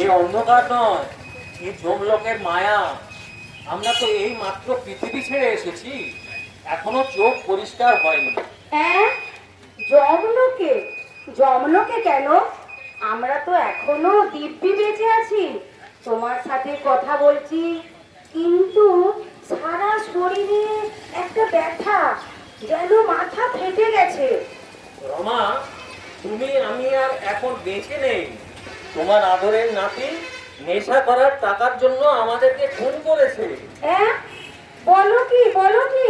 এ অন্ধকার নয় এ জমলোকের মায়া। আমরা তো এই মাত্র পৃথিবী ছেড়ে এসেছি। এখনও চোখ পরিষ্কার হয়নি। হ্যাঁ? জমলোকে জমলোকে কেন? আমরা তো এখনও দিব্যি বেঁচে আছি। তোমার সাথে কথা বলছি কিন্তু সারা শরীরে একটা ব্যথা যেন মাথা ফেটে গেছে। রমা তুমি আমি আর এখন বেঁচে নেই। তোমার আদরের নাতি নেশা করার টাকার জন্য আমাদেরকে খুন করেছে। হ্যাঁ? বলো কি বলো কি?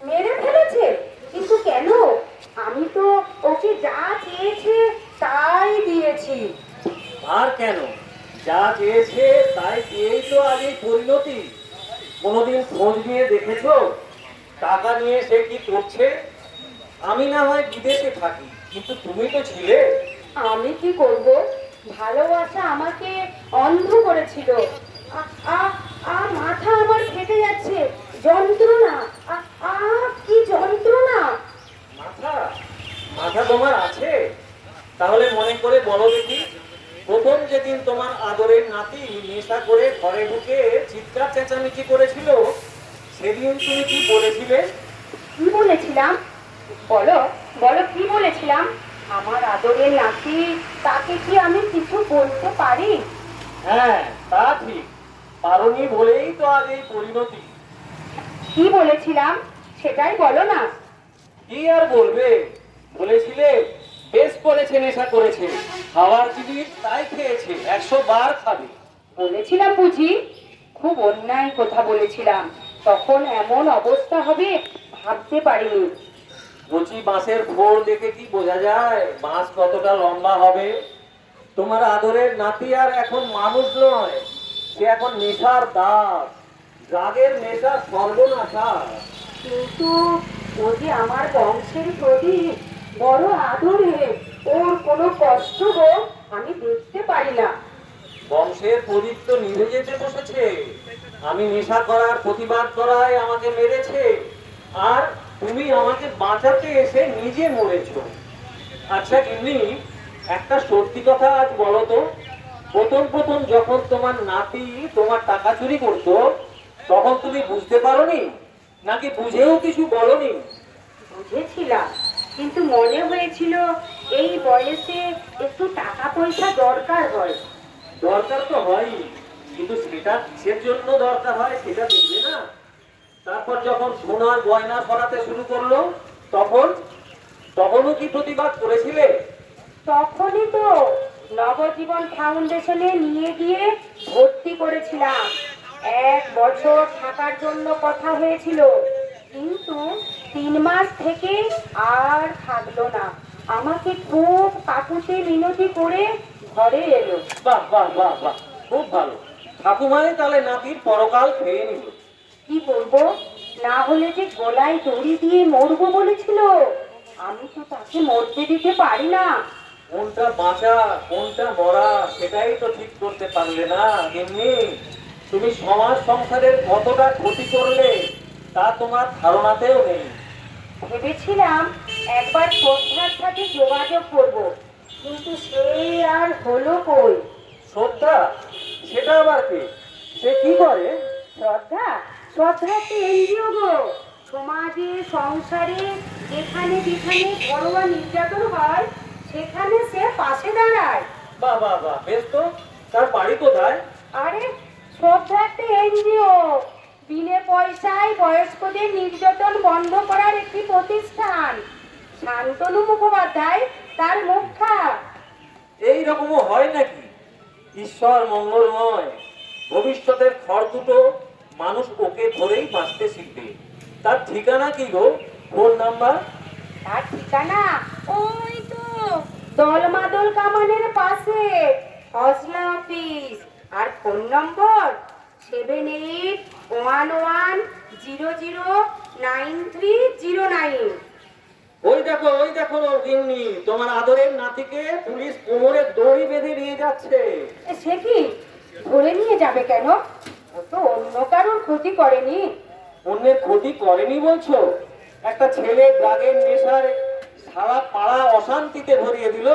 মেরে ফেলেছে? কিন্তু কেন? আমি তো ওকে যা চেয়েছে তাই দিয়েছি। আর কেন? যা চেয়েছে তাই দিয়েই তো আজ এই পরিণতি। কোনোদিন খোঁজ নিয়ে দেখেছ? টাকা নিয়ে সে কি করছে? আমি না হয় বিদেশে থাকি কিন্তু তুমি তো ছিলে। আমি কি করব? ভালোবাসা আমাকে অন্ধ করেছিল। মাথা আমার ফেটে যাচ্ছে। যন্ত্রণা। আ কি যন্ত্রণা? মাথা? মাথা তোমার আছে? তাহলে মনে করে বলো দেখি প্রথম যেদিন তোমার আদরের নাতি নেশা করে ঘরে ঢুকে চিৎকার চেঁচামেচি করেছিল সেদিন তুমি কি বলেছিলে? কি বলেছিলাম? বলো বলো কি বলেছিলাম? আমার আদরের নাতি তাকে কি আমি কিছু বলতে পারি? হ্যাঁ তা ঠিক। পারনি বলেই তো আজ এই পরিণতি। কি বলেছিলাম সেটাই বলো না। কি আর বলবে? বলেছিলে বেশ করেছে নেশা করেছে। খাওয়ার জিনিস তাই খেয়েছে একশো বার খাবে। বলেছিলাম বুঝি? খুব অন্যায় কথা বলেছিলাম। তখন এমন অবস্থা হবে ভাবতে পারিনি। কচি বাঁশের ফোর দেখে কি বোঝা যায়? বাঁশ কতটা লম্বা হবে? তোমার আদরের নাতি আর এখন মানুষ নয় সে এখন নেশার দাস। রাগের নেশা সর্বনাশা। কিন্তু ও যে আমার বংশের প্রদীপ বড় আদরে ওর কোনো কষ্ট হোক আমি দেখতে পারি না। বংশের প্রদীপ তো নিভে যেতে বসেছে। আমি নেশা করার প্রতিবাদ করায় আমাকে মেরেছে। আর তুমি আমাকে বাঁচাতে এসে নিজে মরেছো। আচ্ছা গিন্নি একটা সত্যি কথা আজ বলো তো। প্রথম প্রথম যখন তোমার নাতি তোমার টাকা চুরি করতো তখন তুমি বুঝতে পারোনি? নাকি বুঝেও কিছু বলনি? বুঝেছিলাম কিন্তু মনে হয়েছিল এই বয়সে একটু টাকা পয়সা দরকার হয়। দরকার তো হয়ই কিন্তু সেটা কিসের জন্য দরকার হয় সেটা দেখবে না? তারপর যখন সোনার গয়না সরাতে শুরু করল তখন তখনও কি প্রতিবাদ করেছিলে? তখনই তো নবজীবন ফাউন্ডেশনে নিয়ে গিয়ে ভর্তি করেছিলাম। এক বছর থাকার জন্য কথা হয়েছিল কিন্তু তিন মাস থেকে আর থাকল না। আমাকে খুব কাকুতে মিনতি করে ঘরে এলো। বাহ বাহ বাহ বাহ খুব ভালো। ঠাকুমাই তাহলে নাতির পরকাল খেয়ে নিল। কি বলব? না হলে যে গলায় দড়ি দিয়ে মরবো বলেছিল। আমি তো তাকে মরতে দিতে পারি না। কোনটা বাঁচা কোনটা মরা সেটাই তো ঠিক করতে পারলে না এমনি তুমি সমাজ সংসারের কতটা ক্ষতি করলে তা তোমার ধারণাতেও নেই। ভেবেছিলাম একবার শ্রদ্ধার সাথে যোগাযোগ করব কিন্তু সে আর হলো কই? শ্রদ্ধা? সেটা আবার কি? সে কি করে? শ্রদ্ধা? শ্রদ্ধা একটি এনজিও গো। সমাজে সংসারে যেখানে যেখানে ঘরোয়া নির্যাতন হয় সেখানে সে পাশে দাঁড়ায়। বাহ বাহ বাহ বেশ তো। তার বাড়ি কোথায়? আরে শ্রদ্ধা একটা এনজিও বিনে পয়সায় বয়স্কদের নির্যাতন বন্ধ করার একটি প্রতিষ্ঠান। শান্তনু মুখোপাধ্যায় তার মুখা। এই রকমও হয় নাকি? ঈশ্বর মঙ্গলময়। ভবিষ্যতের খড় দুটো মানুষ ওকে ধরেই বাঁচতে শিখবে। তার ঠিকানা কি গো? Phone number? তার ঠিকানা ওই তো দলমাদল কামানের পাশে হজলা অফিস। আর phone number seven eight one one zero zero nine three zero nine. ওই দেখো ওই দেখো গিন্নি তোমার আদরের নাতিকে পুলিশ কোমরে দড়ি বেঁধে নিয়ে যাচ্ছে। সে কি? ধরে নিয়ে যাবে কেন? ও তো অন্য কারোর ক্ষতি করেনি। অন্যের ক্ষতি করেনি বলছো? একটা ছেলে ড্রাগের নেশায় সারা পাড়া অশান্তিতে ভরিয়ে দিল।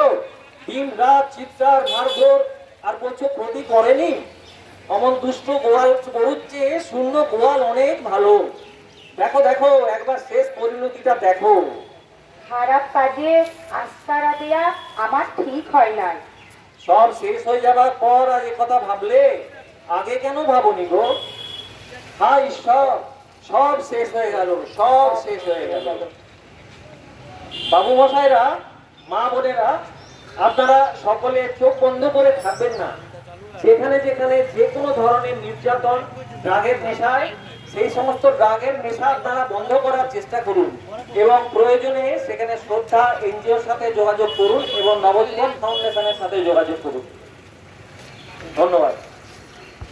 দিন রাত চিৎকার মারধর আর বলছো ক্ষতি করেনি? অমন দুষ্ট গোয়াল গরুর চেয়ে শূন্য গোয়াল অনেক ভালো। দেখো দেখো একবার শেষ পরিণতিটা দেখো। খারাপ কাজে দেয়া আমার ঠিক হয় নাই। সব শেষ হয়ে যাবার পর আর এ কথা ভাবলে আগে কেন ভাবনি গো? হ্যাঁ ঈশ্বর, সব শেষ হয়ে গেল, সব শেষ হয়ে গেল। বাবু মশাইরা মা বোনেরা, আপনারা সকলে চোখ বন্ধ করে থাকবেন না। যেখানে যেখানে যে কোনো ধরনের নির্যাতন ড্রাগের নেশায়, সেই সমস্ত ড্রাগের নেশা আপনারা বন্ধ করার চেষ্টা করুন এবং প্রয়োজনে সেখানে শ্রদ্ধা, এনজিওর সাথে যোগাযোগ করুন এবং নবজীবন ফাউন্ডেশনের সাথে যোগাযোগ করুন। ধন্যবাদ।